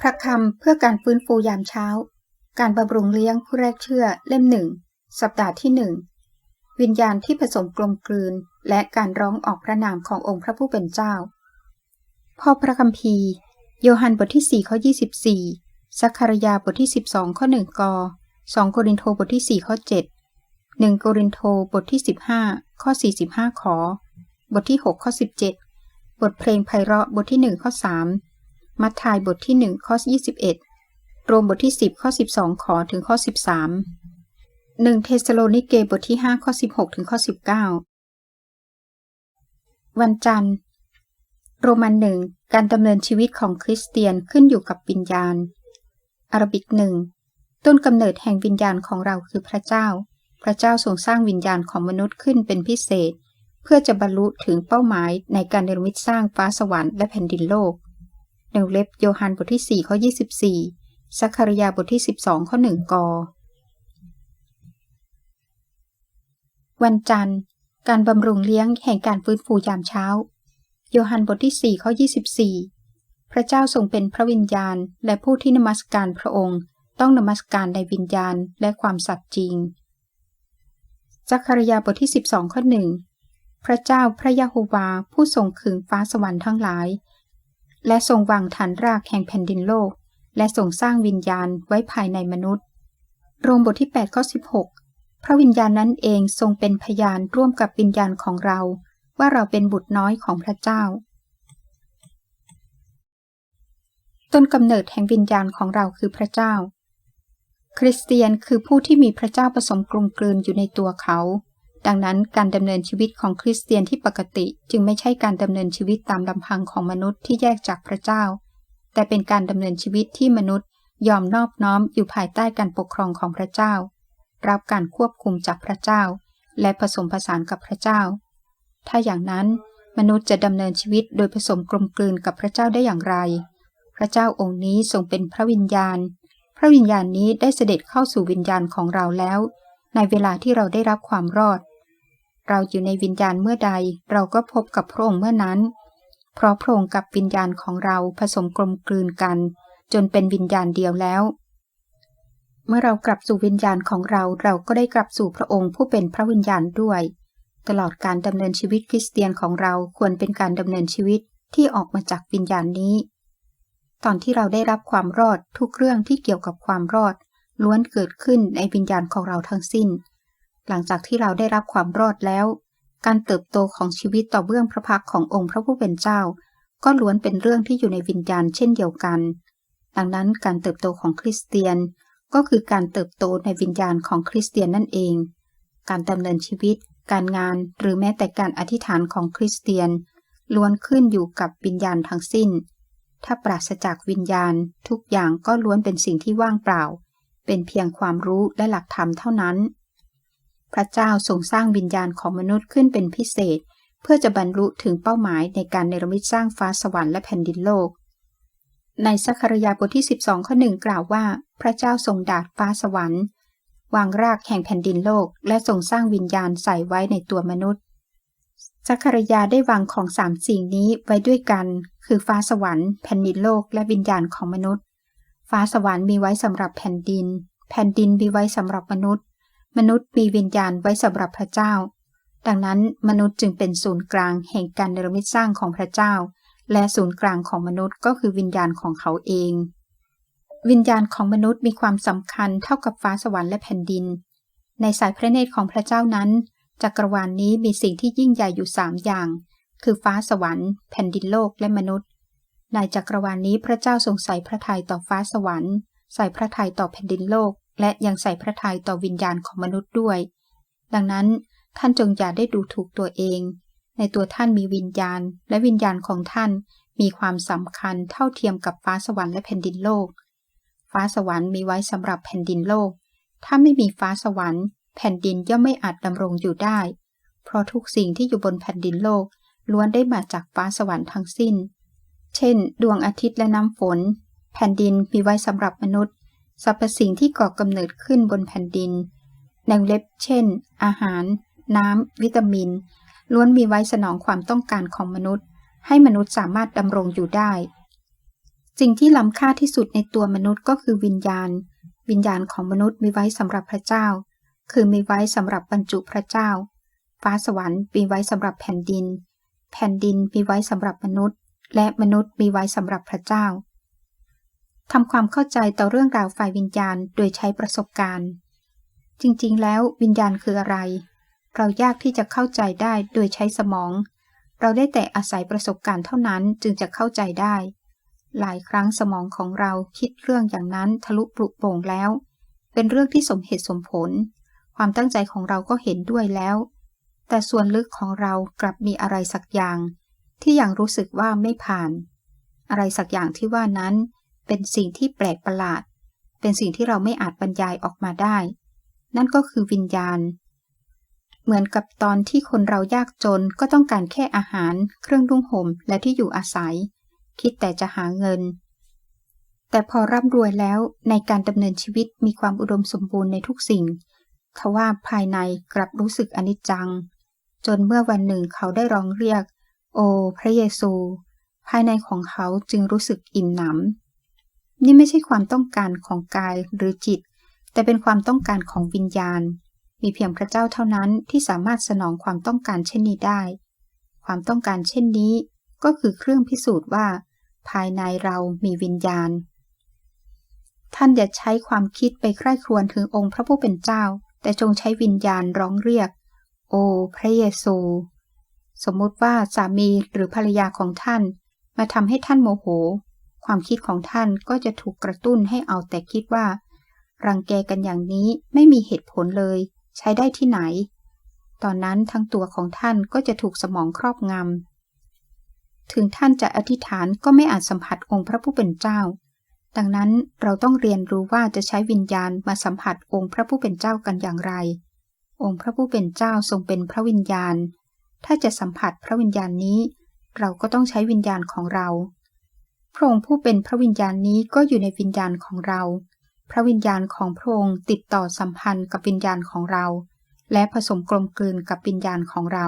พระคำเพื่อการฟื้นฟูยามเช้า การบำรุงเลี้ยงผู้แรกเชื่อเล่มหนึ่ง สัปดาห์ที่หนึ่ง วิญญาณที่ผสมกลมกลืน และการร้องออกพระนามขององค์พระผู้เป็นเจ้า พ่อพระคัมภีร์ โยฮันบทที่ 4 ข้อ 24สักคารยาบทที่ 12 ข้อ 1ก2โกรินโทบทที่ 4 ข้อ 7 1โกรินโทบทที่ 15 ข้อ 45 ขอบทที่ 6 ข้อ 17 บทเพลงไพเราะบทที่ 1 ข้อ 3 มัทธายบทที่ 1 ข้อ 21 โรมบทที่ 10 ข้อ 12 ขอถึงข้อ 13 1 เทสโลนิเกบทที่ 5 ข้อ 16 ถึงข้อ 19 วันจันทร์ โรมันหนึ่งการดำเนินชีวิตของคริสเตียนขึ้นอยู่กับวิญญาณ อารบิกหนึ่งต้นกำเนิดแห่งวิญญาณของเราคือพระเจ้า พระเจ้าทรงสร้างวิญญาณของมนุษย์ขึ้นเป็นพิเศษ เพื่อจะบรรลุถึงเป้าหมายในการเนรมิตสร้างฟ้าสวรรค์และแผ่นดินโลก ในเล็บโยฮันบทที่ 4 ข้อ 24สักคารยาบทที่ 12 ข้อ 1 กวันจันทร์ การบำรุงเลี้ยงแห่งการฟื้นฟูยามเช้า โยฮันบทที่ 4 ข้อ 24 พระเจ้าทรงเป็นพระวิญญาณ และผู้ที่นมัสการพระองค์ต้องนมัสการในวิญญาณและความสัตย์จริงจักคารยาบทที่ 12 ข้อ1พระเจ้าพระยะโฮวาผู้ทรงขึงฟ้าสวรรค์ทั้งหลาย และทรงวางฐานรากแห่งแผ่นดินโลก และทรงสร้างวิญญาณไว้ภายในมนุษย์ โรมบทที่8ข้อ16 พระวิญญาณนั้นเองทรงเป็นพยานร่วมกับวิญญาณของเรา ว่าเราเป็นบุตรน้อยของพระเจ้า ต้นกำเนิดแห่งวิญญาณของเราคือพระเจ้า คริสเตียนคือผู้ที่มีพระเจ้าผสมกลมกลืนอยู่ในตัวเขา ดังนั้นการดำเนินชีวิตของคริสเตียนที่ปกติจึงไม่ใช่การดำเนินชีวิตตามลำพังของมนุษย์ที่แยกจากพระเจ้า แต่เป็นการดำเนินชีวิตที่มนุษย์ยอมนอบน้อมอยู่ภายใต้การปกครองของพระเจ้า รับการควบคุมจากพระเจ้า และผสมผสานกับพระเจ้า ถ้าอย่างนั้นมนุษย์จะดำเนินชีวิตโดยผสมกลมกลืนกับพระเจ้าได้อย่างไร พระเจ้าองค์นี้ทรงเป็นพระวิญญาณ พระวิญญาณนี้ได้เสด็จเข้าสู่วิญญาณของเราแล้ว ในเวลาที่เราได้รับความรอด เราอยู่ในวิญญาณเมื่อใด เราก็พบกับพระองค์เมื่อนั้น เพราะพระองค์กับวิญญาณของเราผสมกลมกลืนกัน จนเป็นวิญญาณเดียวแล้ว เมื่อเรากลับสู่วิญญาณของเราเราก็ได้กลับสู่พระองค์ผู้เป็นพระวิญญาณด้วย ตลอดการดำเนินชีวิตคริสเตียนของเราควรเป็นการดำเนินชีวิตที่ออกมาจากวิญญาณนี้ ตอนที่เราได้รับความรอดทุกเรื่องที่เกี่ยวกับความรอด ล้วนเกิดขึ้นในวิญญาณของเราทั้งสิ้น หลังจากที่เราได้รับความรอดแล้ว การเติบโตของชีวิตต่อเบื้องพระพักขององค์พระผู้เป็นเจ้า ก็ล้วนเป็นเรื่องที่อยู่ในวิญญาณเช่นเดียวกัน ดังนั้นการเติบโตของคริสเตียน ก็คือการเติบโตในวิญญาณของคริสเตียนนั่นเอง การดำเนินชีวิต การงานหรือแม้แต่การอธิษฐานของคริสเตียน ล้วนขึ้นอยู่กับวิญญาณทั้งสิ้น ถ้าปราศจากวิญญาณ ทุกอย่างก็ล้วนเป็นสิ่งที่ว่างเปล่า เป็นเพียงความรู้และหลักธรรมเท่านั้น พระเจ้าทรงสร้างวิญญาณของมนุษย์ขึ้นเป็นพิเศษ เพื่อจะบรรลุถึงเป้าหมายในการเนรมิตสร้างฟ้าสวรรค์และแผ่นดินโลก ในสัครยาบทที่ 12 ข้อหนึ่งกล่าวว่า พระเจ้าทรงดาดฟ้าสวรรค์ วางรากแห่งแผ่นดินโลก และทรงสร้างวิญญาณใส่ไว้ในตัวมนุษย์สัครยาได้วางของสามสิ่งนี้ไว้ด้วยกัน คือฟ้าสวรรค์แผ่นดินโลกและวิญญาณของมนุษย์ ฟ้าสวรรค์มีไว้สำหรับแผ่นดิน แผ่นดินมีไว้สำหรับมนุษย์ มนุษย์มีวิญญาณไว้สำหรับพระเจ้า ดังนั้นมนุษย์จึงเป็นศูนย์กลางแห่งการเนรมิตสร้างของพระเจ้า และศูนย์กลางของมนุษย์ก็คือวิญญาณของเขาเอง วิญญาณของมนุษย์มีความสำคัญเท่ากับฟ้าสวรรค์และแผ่นดิน ในสายพระเนตรของพระเจ้านั้นจักรวาลนนี้มีสิ่งที่ยิ่งใหญ่อยู่สามอย่าง คือฟ้าสวรรค์ แผ่นดินโลกและมนุษย์ ในจักรวาลนนี้พระเจ้าทรงใส่พระทัยต่อฟ้าสวรรค์ ใส่พระทัยต่อแผ่นดินโลก และยังใส่พระทัยต่อวิญญาณของมนุษย์ด้วย ดังนั้นท่านจงอย่าได้ดูถูกตัวเอง ในตัวท่านมีวิญญาณ และวิญญาณของท่านมีความสำคัญเท่าเทียมกับฟ้าสวรรค์และแผ่นดินโลก ฟ้าสวรรค์มีไว้สำหรับแผ่นดินโลก ถ้าไม่มีฟ้าสวรรค์ แผ่นดินย่อมไม่อาจดำรงอยู่ได้ เพราะทุกสิ่งที่อยู่บนแผ่นดินโลก ล้วนได้มาจากฟ้าสวรรค์ทั้งสิ้น เช่น ดวงอาทิตย์และน้ำฝน แผ่นดินมีไว้สำหรับมนุษย์ สรรพสิ่งที่ก่อกำเนิดขึ้นบนแผ่นดินในเล็บ เช่น อาหาร น้ำ วิตามิน ล้วนมีไว้สนองความต้องการของมนุษย์ ให้มนุษย์สามารถดำรงอยู่ได้ สิ่งที่ล้ำค่าที่สุดในตัวมนุษย์ก็คือวิญญาณ วิญญาณของมนุษย์มีไว้สำหรับพระเจ้า คือมีไว้สำหรับบรรจุพระเจ้า ฟ้าสวรรค์มีไว้สำหรับแผ่นดิน แผ่นดินมีไว้สำหรับมนุษย์ และมนุษย์มีไว้สำหรับพระเจ้า ทำความเข้าใจต่อเรื่องราวฝ่ายวิญญาณโดยใช้ประสบการณ์ จริงๆ แล้ววิญญาณคืออะไร เรายากที่จะเข้าใจได้โดยใช้สมอง เราได้แต่อาศัยประสบการณ์เท่านั้นจึงจะเข้าใจได้ หลายครั้งสมองของเราคิดเรื่องอย่างนั้นทะลุปลุกโป่งแล้ว เป็นเรื่องที่สมเหตุสมผล ความตั้งใจของเราก็เห็นด้วยแล้ว แต่ส่วนลึกของเรากลับมีอะไรสักอย่าง ที่ยังรู้สึกว่าไม่ผ่าน อะไรสักอย่างที่ว่านั้น เป็นสิ่งที่แปลกประหลาด เป็นสิ่งที่เราไม่อาจบรรยายออกมาได้ นั่นก็คือวิญญาณ เหมือนกับตอนที่คนเรายากจนก็ต้องการแค่อาหาร เครื่องนุ่งห่มและที่อยู่อาศัย คิดแต่จะหาเงิน แต่พอร่ำรวยแล้วในการดำเนินชีวิตมีความอุดมสมบูรณ์ในทุกสิ่งทว่าภายในกลับรู้สึกอนิจจัง จนเมื่อวันหนึ่งเขาได้ร้องเรียก โอ พระเยซู ภายในของเขาจึงรู้สึกอิ่มหนำ นี่ไม่ใช่ความต้องการของกายหรือจิต แต่เป็นความต้องการของวิญญาณ มีเพียงพระเจ้าเท่านั้นที่สามารถสนองความต้องการเช่นนี้ได้ ความต้องการเช่นนี้ ก็คือเครื่องพิสูจน์ว่า ภายในเรามีวิญญาณ ท่านอย่าใช้ความคิดไปใคร่ครวญถึงองค์พระผู้เป็นเจ้า แต่จงใช้วิญญาณร้องเรียก โอ พระเยซู สมมติว่าสามีหรือภรรยาของท่าน มาทำให้ท่านโมโห ความคิดของท่านก็จะถูกกระตุ้นให้เอาแต่คิดว่า รังแกกันอย่างนี้ไม่มีเหตุผลเลย ใช้ได้ที่ไหน ตอนนั้นทั้งตัวของท่านก็จะถูกสมองครอบงำ ถึงท่านจะอธิษฐานก็ไม่อาจสัมผัสองค์พระผู้เป็นเจ้า ดังนั้นเราต้องเรียนรู้ว่าจะใช้วิญญาณมาสัมผัสองค์พระผู้เป็นเจ้ากันอย่างไร องค์พระผู้เป็นเจ้าทรงเป็นพระวิญญาณ ถ้าจะสัมผัสพระวิญญาณนี้ เราก็ต้องใช้วิญญาณของเรา พระองค์ผู้เป็นพระวิญญาณนี้ก็อยู่ในวิญญาณของเรา พระวิญญาณของพระองค์ติดต่อสัมพันธ์กับวิญญาณของเรา และผสมกลมกลืนกับวิญญาณของเรา